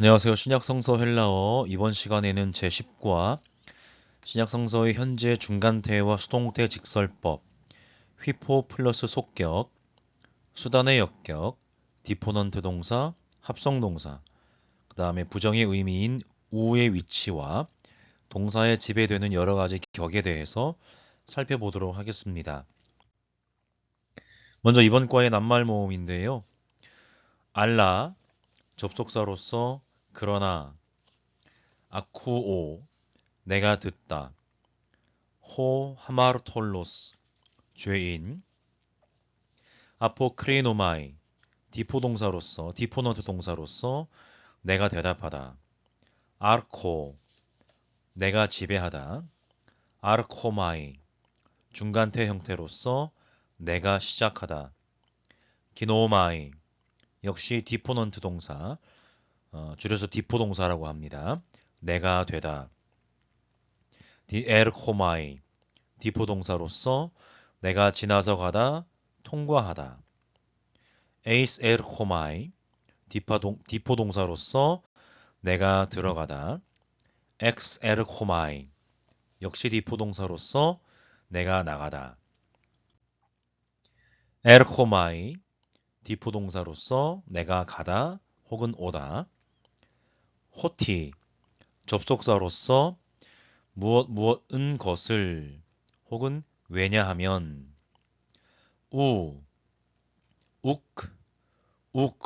안녕하세요. 신약성서 헬라어 이번 시간에는 제10과 신약성서의 현재 중간태와 수동태 직설법, 휘포 플러스 속격, 수단의 역격, 디포넌트 동사, 합성 동사, 그 다음에 부정의 의미인 우의 위치와 동사에 지배되는 여러 가지 격에 대해서 살펴보도록 하겠습니다. 먼저 이번 과의 낱말 모음인데요. 알라, 접속사로서 그러나 아쿠오 내가 듣다. 호 하마르톨로스 죄인. 아포크리노마이 디포 동사로서 디포넌트 동사로서 내가 대답하다. 아르코 내가 지배하다. 아르코마이 중간태 형태로서 내가 시작하다. 기노마이 역시 디포넌트 동사 어, 줄여서 디포 동사라고 합니다. 내가 되다. 디에르코마이 디포 동사로서 내가 지나서 가다, 통과하다. 에이스 에르코마이 디포 동사로서 내가 들어가다. 엑스 에르코마이 역시 디포 동사로서 내가 나가다. 에르코마이 디포 동사로서 내가 가다 혹은 오다. 호티 접속사로서 무엇 무엇은 것을 혹은 왜냐하면 우 욱, 욱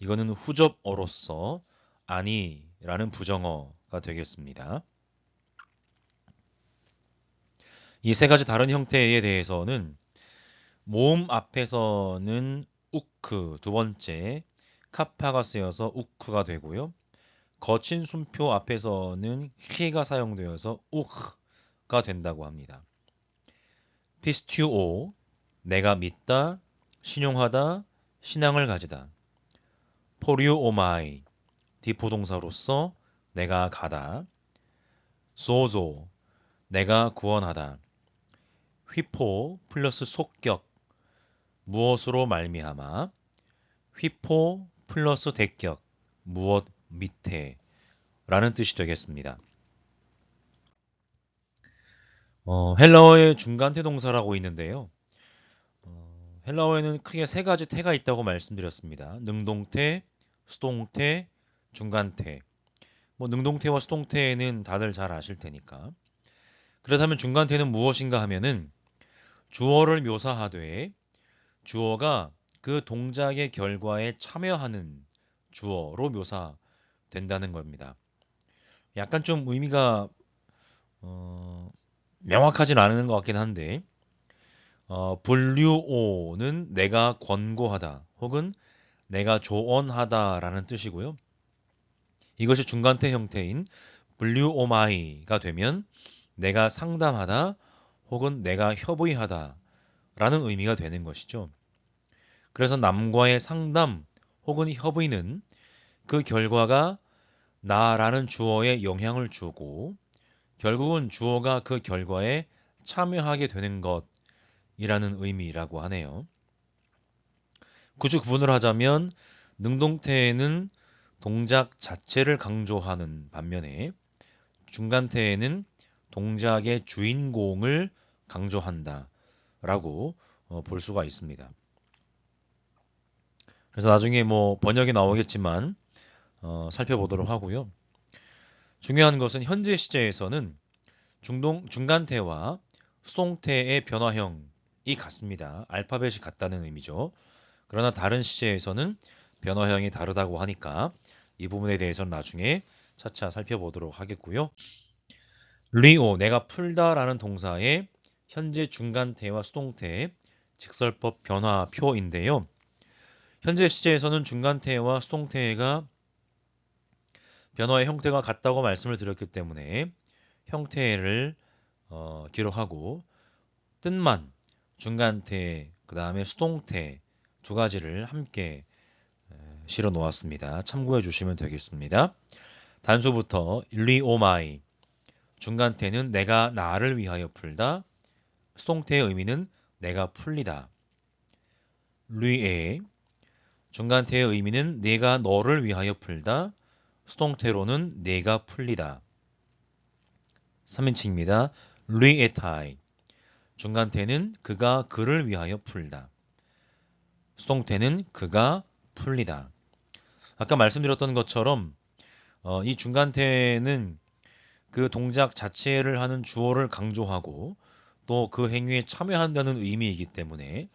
이거는 후접어로서 아니라는 부정어가 되겠습니다. 이 세 가지 다른 형태에 대해서는 모음 앞에서는 우크 두 번째 카파가 쓰여서 우크가 되고요. 거친 순표 앞에서는 히가 사용되어서 우크가 된다고 합니다. 피스튜오 내가 믿다, 신용하다, 신앙을 가지다. 포리오오마이 디포동사로서 내가 가다. 소조 내가 구원하다. 휘포 플러스 속격 무엇으로 말미암아 휘포 플러스 대격 무엇 밑에 라는 뜻이 되겠습니다. 어, 헬라어의 중간태 동사라고 있는데요. 어, 헬라어에는 크게 세 가지 태가 있다고 말씀드렸습니다. 능동태, 수동태, 중간태. 뭐 능동태와 수동태는 다들 잘 아실 테니까. 그렇다면 중간태는 무엇인가 하면은 주어를 묘사하되 주어가 그 동작의 결과에 참여하는 주어로 묘사 된다는 겁니다. 약간 좀 의미가 어, 명확하진 않은 것 같긴 한데 어, 분류오는 내가 권고하다 혹은 내가 조언하다라는 뜻이고요. 이것이 중간태 형태인 분류오마이가 되면 내가 상담하다 혹은 내가 협의하다 라는 의미가 되는 것이죠. 그래서 남과의 상담 혹은 협의는 그 결과가 나라는 주어에 영향을 주고 결국은 주어가 그 결과에 참여하게 되는 것이라는 의미라고 하네요. 굳이 구분을 하자면 능동태에는 동작 자체를 강조하는 반면에 중간태에는 동작의 주인공을 강조한다 라고 어, 볼 수가 있습니다. 그래서 나중에 뭐 번역이 나오겠지만 어, 살펴보도록 하고요. 중요한 것은 현재 시제에서는 중동 중간태와 수동태의 변화형이 같습니다. 알파벳이 같다는 의미죠. 그러나 다른 시제에서는 변화형이 다르다고 하니까 이 부분에 대해서는 나중에 차차 살펴보도록 하겠고요. 리오 내가 풀다라는 동사의 현재 중간태와 수동태 직설법 변화표인데요. 현재 시제에서는 중간태와 수동태가 변화의 형태가 같다고 말씀을 드렸기 때문에 형태를 어, 기록하고 뜻만 중간태 그 다음에 수동태 두 가지를 함께 실어 놓았습니다. 참고해 주시면 되겠습니다. 단수부터 일리 오마이 중간태는 내가 나를 위하여 풀다 수동태의 의미는 내가 풀리다 리에 중간태의 의미는 내가 너를 위하여 풀다 수동태로는 내가 풀리다. 3인칭입니다. 리에타이. 중간태는 그가 그를 위하여 풀다. 수동태는 그가 풀리다. 아까 말씀드렸던 것처럼 어, 이 중간태는 그 동작 자체를 하는 주어를 강조하고 또 그 행위에 참여한다는 의미이기 때문에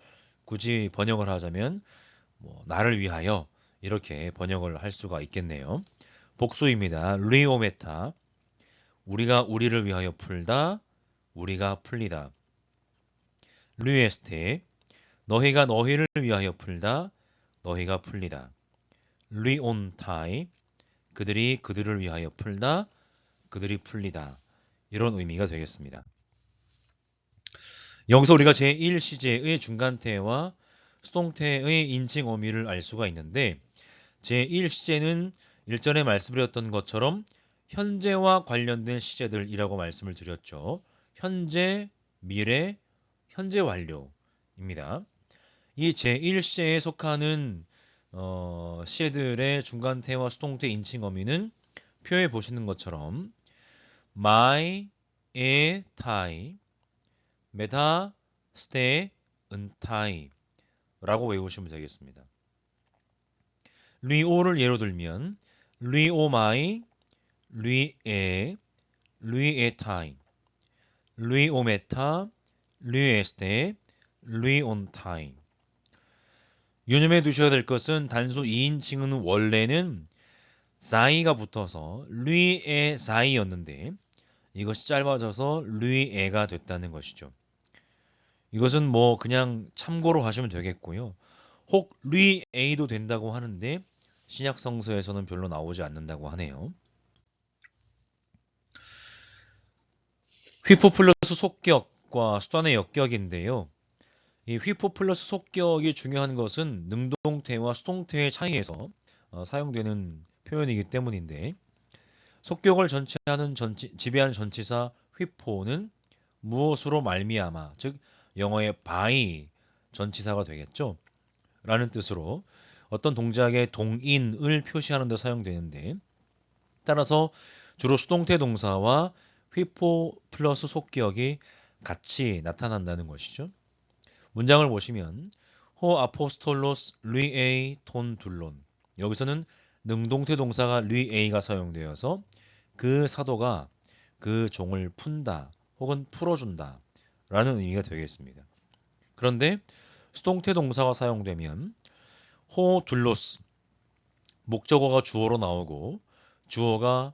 굳이 번역을 하자면 뭐 나를 위하여 이렇게 번역을 할 수가 있겠네요. 복수입니다. 리오메타 우리가 우리를 위하여 풀다 우리가 풀리다. 리에스테 너희가 너희를 위하여 풀다 너희가 풀리다. 리온타이 그들이 그들을 위하여 풀다 그들이 풀리다. 이런 의미가 되겠습니다. 여기서 우리가 제1시제의 중간태와 수동태의 인칭 어미를 알 수가 있는데 제1시제는 일전에 말씀드렸던 것처럼 현재와 관련된 시제들이라고 말씀을 드렸죠. 현재, 미래, 현재 완료입니다. 이 제1시제에 속하는 어, 시제들의 중간태와 수동태 인칭 어미는 표에 보시는 것처럼 my, e, tai, meta, stay, 은타이 라고 외우시면 되겠습니다. 리오를 예로 들면 리오마이, 리에, 리에타이, 리오메타, 리에스테, 리온타이 유념해 두셔야 될 것은 단수 2인칭은 원래는 사이가 붙어서 리에 사이였는데 이것이 짧아져서 리에가 됐다는 것이죠. 이것은 뭐 그냥 참고로 하시면 되겠고요. 혹 리에이도 된다고 하는데 신약 성서에서는 별로 나오지 않는다고 하네요. 휘포 플러스 속격과 수단의 역격인데요. 이 휘포 플러스 속격이 중요한 것은 능동태와 수동태의 차이에서 어, 사용되는 표현이기 때문인데 속격을 전체하는 전치, 지배하는 전치사 휘포는 무엇으로 말미암아 즉 영어의 by 전치사가 되겠죠. 라는 뜻으로 어떤 동작의 동인을 표시하는 데 사용되는데 따라서 주로 수동태 동사와 휘포 플러스 속격이 같이 나타난다는 것이죠. 문장을 보시면 호 아포스톨로스 리에이 톤 둘론 여기서는 능동태 동사가 리에이가 사용되어서 그 사도가 그 종을 푼다 혹은 풀어준다 라는 의미가 되겠습니다. 그런데 수동태 동사가 사용되면 호 둘로스 목적어가 주어로 나오고 주어가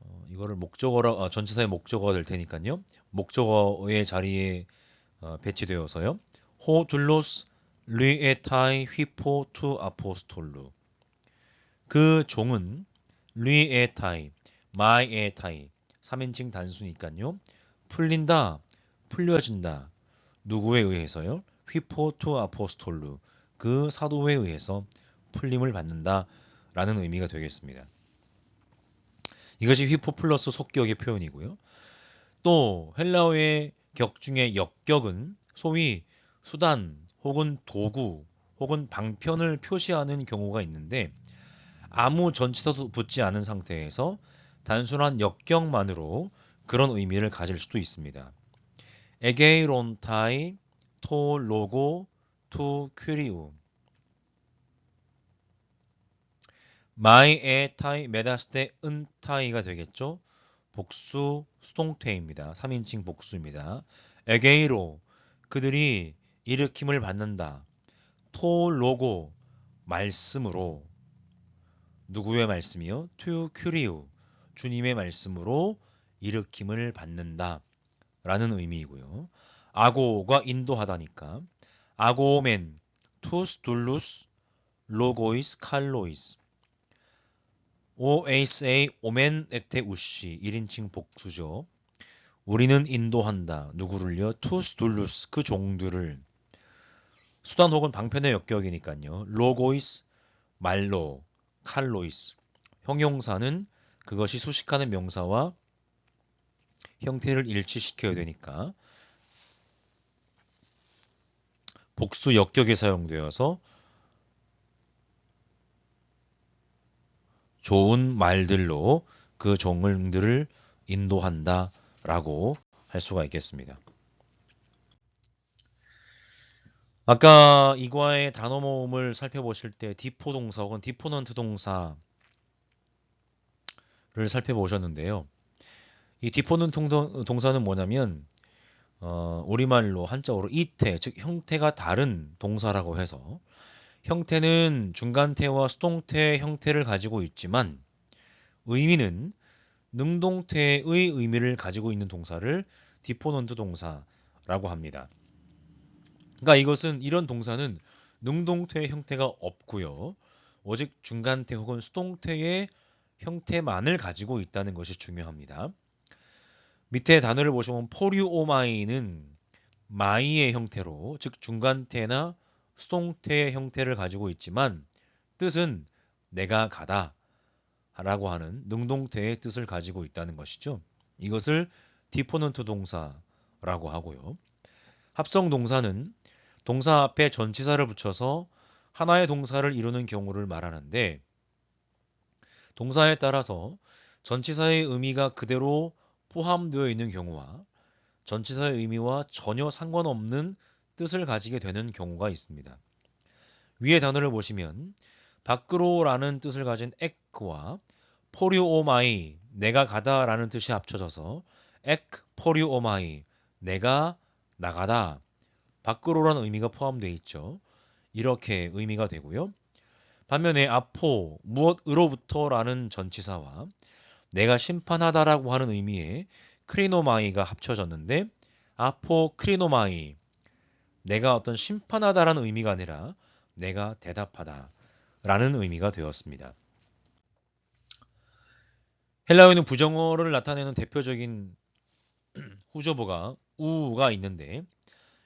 어, 이거를 목적어라 아, 전치사의 목적어가 될 테니까요. 목적어의 자리에 어, 배치되어서요. 호 둘로스 리에타이 휘포 투 아포스톨루 그 종은 리에타이 마이에타이 3인칭 단수니까요. 풀린다, 풀려진다. 누구에 의해서요? 휘포 투 아포스톨루 그 사도에 의해서 풀림을 받는다 라는 의미가 되겠습니다. 이것이 휘포 플러스 속격의 표현이고요. 또 헬라어의 격 중에 역격은 소위 수단 혹은 도구 혹은 방편을 표시하는 경우가 있는데 아무 전치사도 붙지 않은 상태에서 단순한 역격만으로 그런 의미를 가질 수도 있습니다. 에게이론타이 토 로고 투 큐리우 마이 에타이 메다스테 은타이가 되겠죠. 복수 수동태입니다. 3인칭 복수입니다. 에게이로 그들이 일으킴을 받는다. 토 로고 말씀으로 누구의 말씀이요? 투 큐리우 주님의 말씀으로 일으킴을 받는다. 라는 의미이고요. 아고가 인도하다니까 아고멘 투스 둘루스 로고이스 칼로이스 OSA 오멘 에테 우시 1인칭 복수죠. 우리는 인도한다. 누구를요? 투스 둘루스 그 종들을 수단 혹은 방편의 역격이니까요. 로고이스 말로 칼로이스 형용사는 그것이 수식하는 명사와 형태를 일치시켜야 되니까 복수 역격에 사용되어서 좋은 말들로 그 종들을 인도한다 라고 할 수가 있겠습니다. 아까 이과의 단어 모음을 살펴보실 때 디포 동사 혹은 디포넌트 동사를 살펴보셨는데요. 이 디포넌트 동사는 뭐냐면 어, 우리말로 한자어로 이태, 즉 형태가 다른 동사라고 해서 형태는 중간태와 수동태의 형태를 가지고 있지만 의미는 능동태의 의미를 가지고 있는 동사를 디포넌트 동사라고 합니다. 그러니까 이것은 이런 동사는 능동태의 형태가 없고요. 오직 중간태 혹은 수동태의 형태만을 가지고 있다는 것이 중요합니다. 밑에 단어를 보시면 포류오마이는 마이의 형태로 즉 중간태나 수동태의 형태를 가지고 있지만 뜻은 내가 가다 라고 하는 능동태의 뜻을 가지고 있다는 것이죠. 이것을 디포넌트 동사라고 하고요. 합성 동사는 동사 앞에 전치사를 붙여서 하나의 동사를 이루는 경우를 말하는데 동사에 따라서 전치사의 의미가 그대로 포함되어 있는 경우와 전치사의 의미와 전혀 상관없는 뜻을 가지게 되는 경우가 있습니다. 위의 단어를 보시면 밖으로라는 뜻을 가진 에크와 포류오마이 내가 가다라는 뜻이 합쳐져서 에크 포류오마이 내가 나가다 밖으로라는 의미가 포함되어 있죠. 이렇게 의미가 되고요. 반면에 아포 무엇으로부터라는 전치사와 내가 심판하다라고 하는 의미의 크리노마이가 합쳐졌는데 아포 크리노마이 내가 어떤 심판하다라는 의미가 아니라 내가 대답하다 라는 의미가 되었습니다. 헬라어에는 부정어를 나타내는 대표적인 후저보가 우가 있는데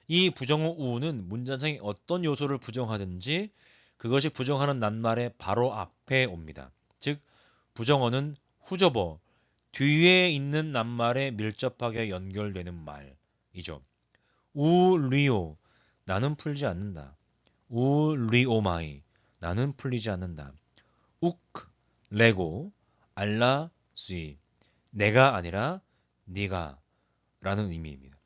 이 부정어 우는 문장상의 어떤 요소를 부정하든지 그것이 부정하는 낱말의 바로 앞에 옵니다. 즉 부정어는 후저버 뒤에 있는 낱말에 밀접하게 연결되는 말이죠. 우리오 나는 풀지 않는다. 우리오마이 나는 풀리지 않는다. 욱 레고 알라 수이 내가 아니라 네가 라는 의미입니다.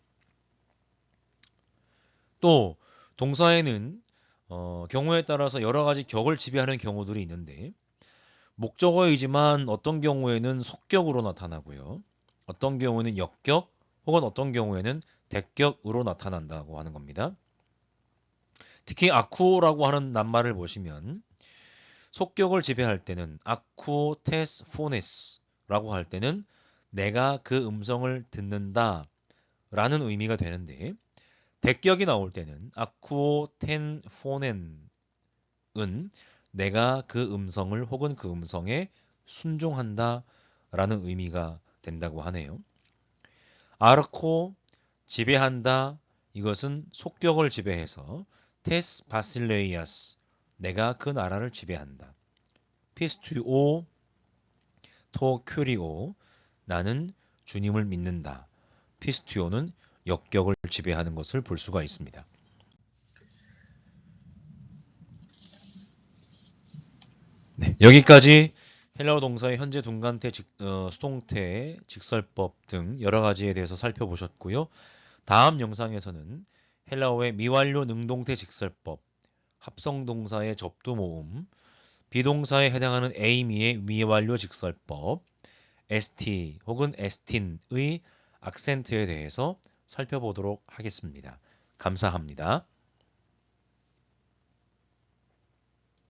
또 동사에는 어, 경우에 따라서 여러 가지 격을 지배하는 경우들이 있는데 목적어이지만 어떤 경우에는 속격으로 나타나고요. 어떤 경우에는 역격 혹은 어떤 경우에는 대격으로 나타난다고 하는 겁니다. 특히 아쿠오라고 하는 낱말을 보시면 속격을 지배할 때는 아쿠오 테스 포네스라고 할 때는 내가 그 음성을 듣는다 라는 의미가 되는데 대격이 나올 때는 아쿠오 텐 포넨은 내가 그 음성을 혹은 그 음성에 순종한다 라는 의미가 된다고 하네요. 아르코 지배한다 이것은 속격을 지배해서 테스 바실레이아스 내가 그 나라를 지배한다. 피스투오 토 큐리오 나는 주님을 믿는다. 피스투오는 역격을 지배하는 것을 볼 수가 있습니다. 여기까지 헬라어 동사의 현재 둔간태, 직, 어, 수동태, 직설법 등 여러 가지에 대해서 살펴보셨고요. 다음 영상에서는 헬라어의 미완료 능동태 직설법, 합성동사의 접두 모음, 비동사에 해당하는 에이미의 미완료 직설법, st 혹은 estin의 악센트에 대해서 살펴보도록 하겠습니다. 감사합니다.